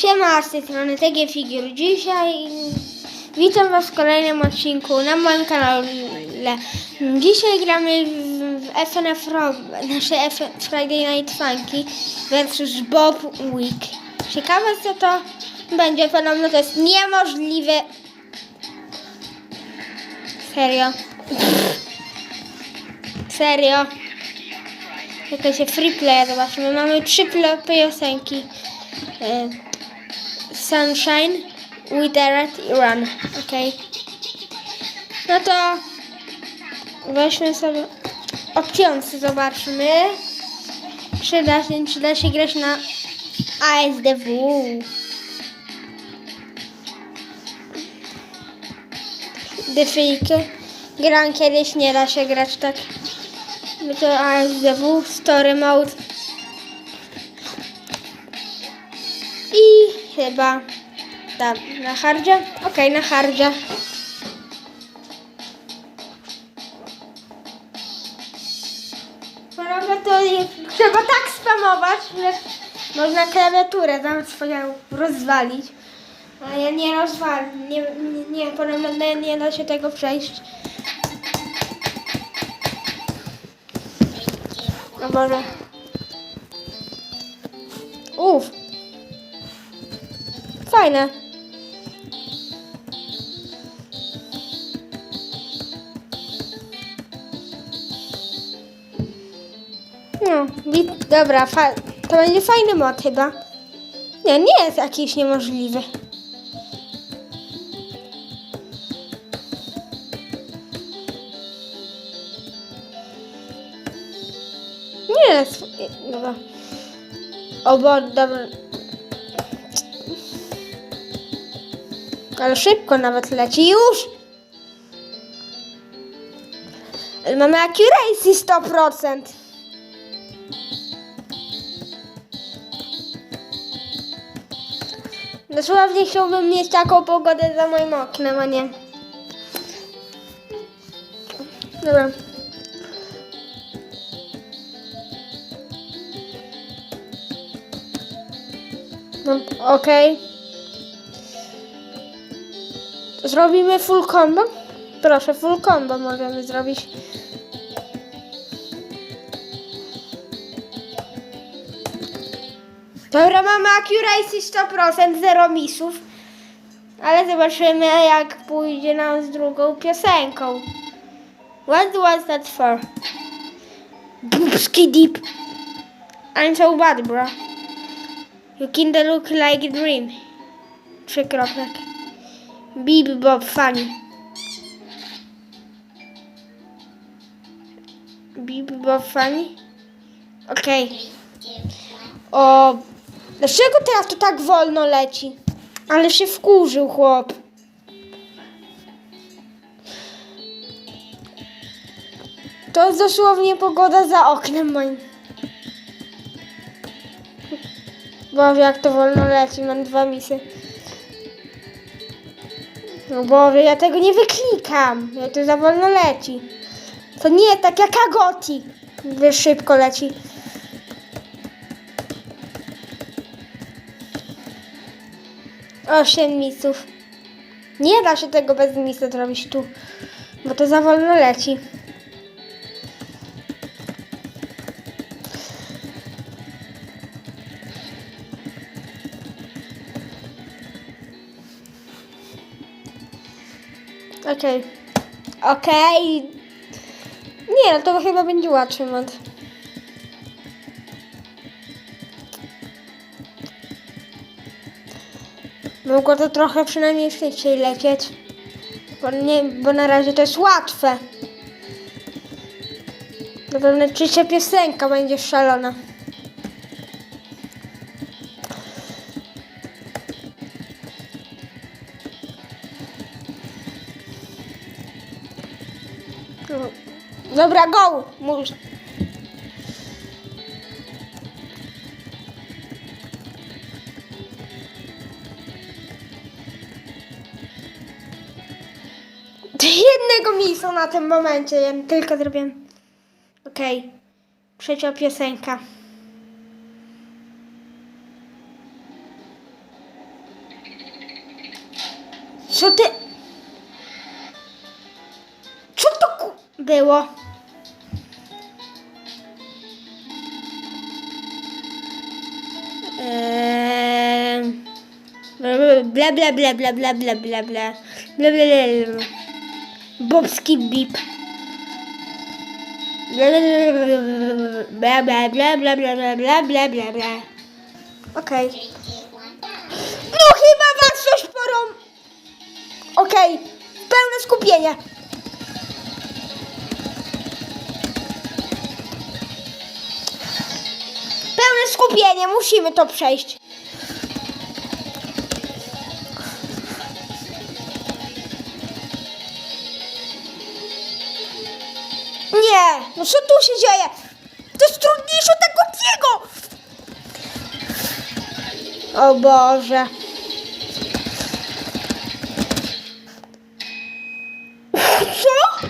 Siema, z tej strony TG Figure. Dzisiaj witam Was w kolejnym odcinku na moim kanale. Dzisiaj gramy w FNF Rock, nasze F Friday Night Funky versus Bob Week. Ciekawe co to będzie, podobno to jest niemożliwe. Serio. Serio. Jakieś free play, zobaczmy. Mamy trzy piosenki. E, Sunshine, Withered i Run. Ok. No to weźmy sobie opcjonsy, zobaczmy. Czy da się, czy da się grać na ASDW. Dyfyjkę. Gram kiedyś, nie da się grać tak. My to ASDW, Story Mode. Chyba tam na hardzie. Okej, na hardzie. Choroba to trzeba tak spamować, że można klawiaturę tam swoją rozwalić. Ale ja nie rozwal, nie, nie, nie, podobno nie, nie da się tego przejść. No Boże. Uff. Fajne. No, dobra, to będzie fajny mod chyba. Nie, nie jest jakiś niemożliwy. Nie jest. Dobra. O, bo, dobra. Ale szybko nawet leci. Już! Ale Mamy accuracy 100%. Dosłownie chciałbym mieć taką pogodę za moim oknem, a nie. Dobra. No, okej. Zrobimy full combo? Proszę, full combo możemy zrobić. Dobra, mamy accuracy 100%, zero misów. Ale zobaczymy, jak pójdzie nam z drugą piosenką. What was that for? Boopski deep. I'm so bad, bro. You kinda look like a dream. Trzykropek. Bip Bob funny. Funny? Okej. O, dlaczego teraz to tak wolno leci? Ale się wkurzył chłop. To jest dosłownie pogoda za oknem moim. Boże, jak to wolno leci, mam dwa misy. No Boże, ja tego nie wyklikam. Jak to za wolno leci. To nie, tak jak Agoti. Wiesz, szybko leci. Osiem misów. Nie da się tego bez misy zrobić tu, bo to za wolno leci. Okej. Okej. Nie, no to chyba będzie łatwy mod. Mogło to trochę przynajmniej szybciej lecieć. Bo, nie, bo na razie to jest łatwe. Na pewno trzecia piosenka będzie szalona. Dobra, go! Mówisz. Jednego misa na tym momencie, ja tylko zrobiłem. Okej. Trzecia piosenka. Co ty... było? Eee... Bla bla bla bla bla bla bla bla bla bla Bobski bip bla bla bla bla bla bla bla bla bla bla Okej. No chyba was coś porą... Okej, pełne skupienie. Skupienie, musimy to przejść. Nie, no co tu się dzieje? To jest trudniejsze od tego! O Boże. Co?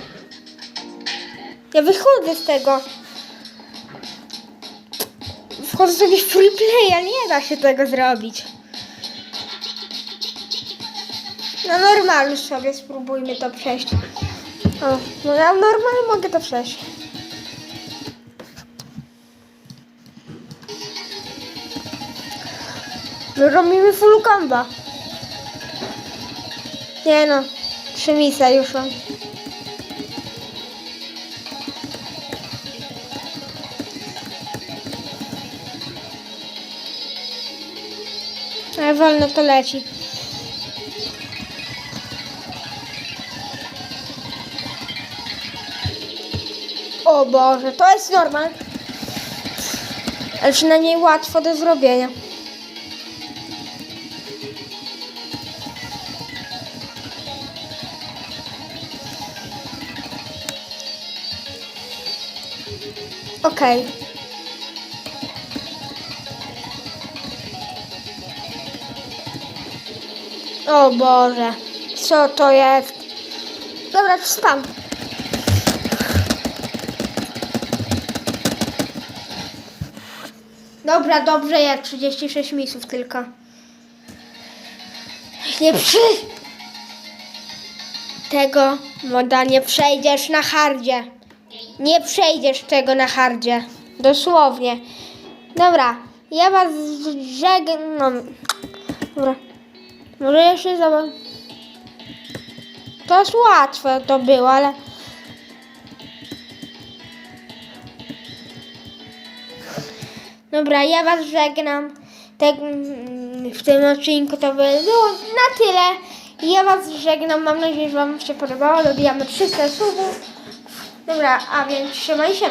Ja wychodzę z tego. Wchodzę sobie w free nie da się tego zrobić. Na normalu sobie spróbujmy to przejść. O, no ja normalnie mogę to przejść. My robimy full combo. Nie no, trzy misje już mam. Ale wolno to leci. O Boże, to jest normal. Ale przynajmniej łatwo do zrobienia. Okej. O Boże, co to jest? Dobra, spam. Dobra, dobrze, ja 36 misów tylko. Nie przy... Tego moda nie przejdziesz na hardzie. Nie przejdziesz tego na hardzie. Dosłownie. Dobra, ja was żegnam. Dobra. Może jeszcze zobacz. To jest łatwe to było, ale... Dobra, ja was żegnam. Tak, mm, w tym odcinku to by było na tyle. Ja was żegnam. Mam nadzieję, że wam się podobało. Dobijamy 300 subów. Dobra, a więc trzymaj się.